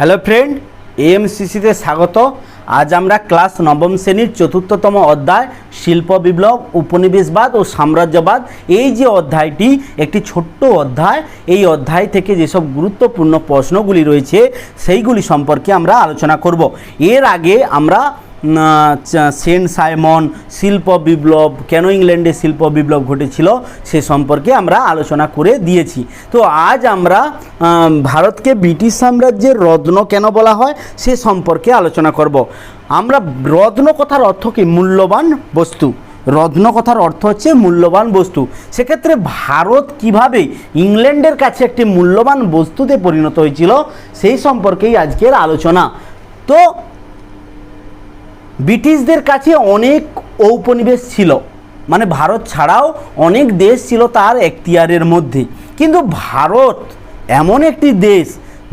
Hello friend এএমসিসিতে স্বাগত। আজ আমরা ক্লাস নবম শ্রেণির চতুর্থতম অধ্যায় শিল্প বিপ্লব, উপনিবেশবাদ ও সাম্রাজ্যবাদ। এই যে অধ্যায়টি, একটি ছোট্ট অধ্যায়। এই অধ্যায় থেকে যেসব গুরুত্বপূর্ণ প্রশ্নগুলি রয়েছে, সেইগুলি সম্পর্কে আমরা আলোচনা করব। এর আগে আমরা সেন্ট সাইমন, শিল্প বিপ্লব, কেন ইংল্যান্ডে শিল্প বিপ্লব ঘটেছিল সে সম্পর্কে আমরা আলোচনা করে দিয়েছি। তো আজ আমরা ভারতকে ব্রিটিশ সাম্রাজ্যের রত্ন কেন বলা হয় সে সম্পর্কে আলোচনা করব। আমরা রত্ন কথার অর্থ কি? মূল্যবান বস্তু। রত্ন কথার অর্থ হচ্ছে মূল্যবান বস্তু। সেক্ষেত্রে ভারত কীভাবে ইংল্যান্ডের কাছে একটি মূল্যবান বস্তুতে পরিণত হয়েছিল সেই সম্পর্কেই আজকের আলোচনা। তো ব্রিটিশদের কাছে অনেক ঔপনিবেশ ছিল। মানে ভারত ছাড়াও অনেক দেশ ছিল তার এখতিয়ারের মধ্যে। কিন্তু ভারত এমন একটি দেশ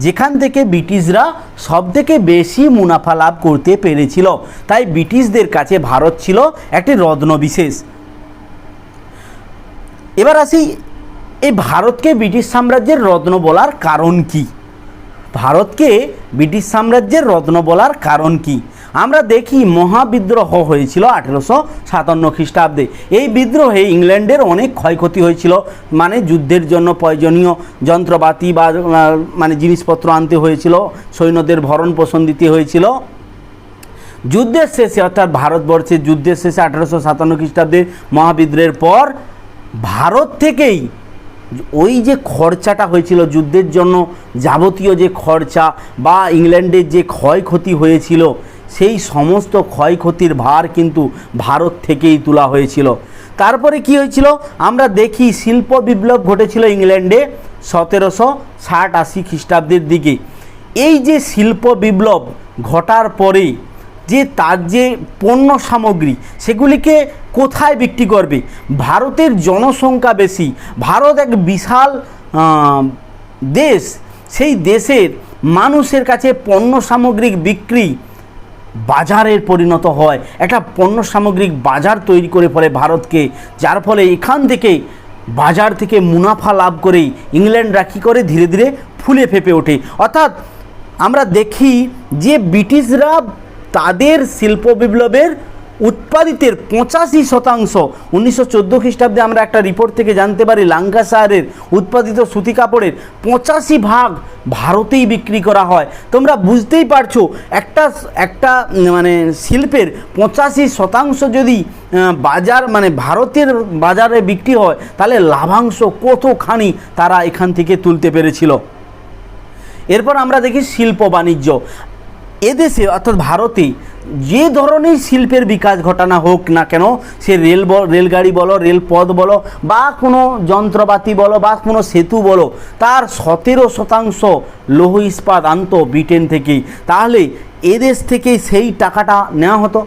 যেখান থেকে ব্রিটিশরা সব থেকে বেশি মুনাফা লাভ করতে পেরেছিল। তাই ব্রিটিশদের কাছে ভারত ছিল একটি রত্ন বিশেষ এবার আসি, এই ভারতকে ব্রিটিশ সাম্রাজ্যের রত্ন বলার কারণ কি? ভারতকে ব্রিটিশ সাম্রাজ্যের রত্ন বলার কারণ কি? আমরা দেখি মহাবিদ্রোহ হয়েছিল আঠেরোশো সাতান্ন খ্রিস্টাব্দে। এই বিদ্রোহে ইংল্যান্ডের অনেক ক্ষয়ক্ষতি হয়েছিল মানে যুদ্ধের জন্য প্রয়োজনীয় যন্ত্রপাতি বা মানে জিনিসপত্র আনতে হয়েছিল, সৈন্যদের ভরণ পোষণ দিতে হয়েছিল। যুদ্ধের শেষে, অর্থাৎ ভারতবর্ষের যুদ্ধের শেষে আঠারোশো সাতান্ন খ্রিস্টাব্দে মহাবিদ্রোহের পর, ভারত থেকেই ওই যে খরচাটা হয়েছিল যুদ্ধের জন্য যাবতীয় যে খরচা বা ইংল্যান্ডের যে ক্ষয়ক্ষতি হয়েছিল সেই সমস্ত ক্ষয়ক্ষতির ভার কিন্তু ভারত থেকেই তোলা হয়েছিল। তারপরে কি হয়েছিল? আমরা দেখি শিল্প বিপ্লব ঘটেছিল ইংল্যান্ডে সতেরোশো ষাট আশি খ্রিস্টাব্দের দিকে। এই যে শিল্প বিপ্লব ঘটার পরে যে তার যে পণ্য সামগ্রী, সেগুলিকে কোথায় বিক্রি করবে? ভারতের জনসংখ্যা বেশি। ভারত এক বিশাল দেশ। সেই দেশের মানুষের কাছে পণ্য সামগ্রিক বিক্রি বাজারের পরিণত হয়। একটা পণ্য সামগ্রিক বাজার তৈরি করে ফেলে ভারতকে, যার ফলে এখান থেকে, বাজার থেকে মুনাফা লাভ করেই ইংল্যান্ডরা কী করে? ধীরে ধীরে ফুলে ফেপে ওঠে। অর্থাৎ আমরা দেখি যে ব্রিটিশরা তাদের শিল্প বিপ্লবের উৎপাদিতের পঁচাশি শতাংশ। উনিশশো চোদ্দ খ্রিস্টাব্দে আমরা একটা রিপোর্ট থেকে জানতে পারি লাঙ্কাসারের উৎপাদিত সুতি কাপড়ের পঁচাশি ভাগ ভারতেই বিক্রি করা হয়। তোমরা বুঝতেই পারছ, একটা একটা মানে শিল্পের পঁচাশি শতাংশ যদি বাজার মানে ভারতের বাজারে বিক্রি হয়, তাহলে লাভাংশ কতখানি তারা এখান থেকে তুলতে পেরেছিল? এরপর আমরা দেখি শিল্প বাণিজ্য। এদেশে, অর্থাৎ ভারতে যে ধরনের শিল্পের বিকাশ ঘটানো হোক না কেন, সে রেল রেলগাড়ি বলো, রেলপথ বলো, বা কোনো যন্ত্রপাতি বলো, বা কোনো সেতু বলো, তার সতেরো শতাংশ লৌহ ইস্পাত আনতো ব্রিটেন থেকেই। তাহলে এদেশ থেকে সেই টাকাটা নেওয়া হতো।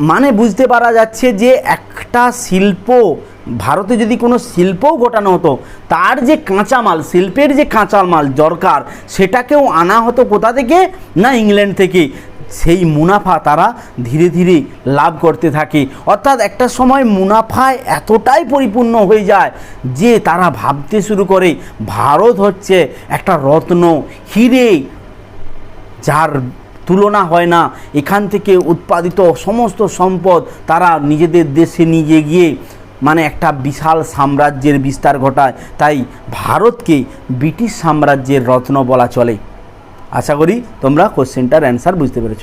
মানে বুঝতে পারা যাচ্ছে যে একটা শিল্প, ভারতে যদি কোনো শিল্পও ঘটানো হতো, তার যে কাঁচামাল, শিল্পের যে কাঁচামাল দরকার, সেটাকেও আনা হতো কোথা থেকে? না ইংল্যান্ড থেকে সেই মুনাফা তারা ধীরে ধীরে লাভ করতে থাকে। অর্থাৎ একটা সময় মুনাফায় এতটাই পরিপূর্ণ হয়ে যায় যে তারা ভাবতে শুরু করে, ভারত হচ্ছে একটা রত্ন, হিরে, যার তুলনা হয় না। এখান থেকে উৎপাদিত সমস্ত সম্পদ তারা নিজেদের দেশে নিয়ে গিয়ে মানে একটা বিশাল সাম্রাজ্যের বিস্তার ঘটায়। তাই ভারতকে ব্রিটিশ সাম্রাজ্যের রত্ন বলা চলে। আশা করি তোমরা কোশ্চেনটার অ্যান্সার বুঝতে পেরেছ।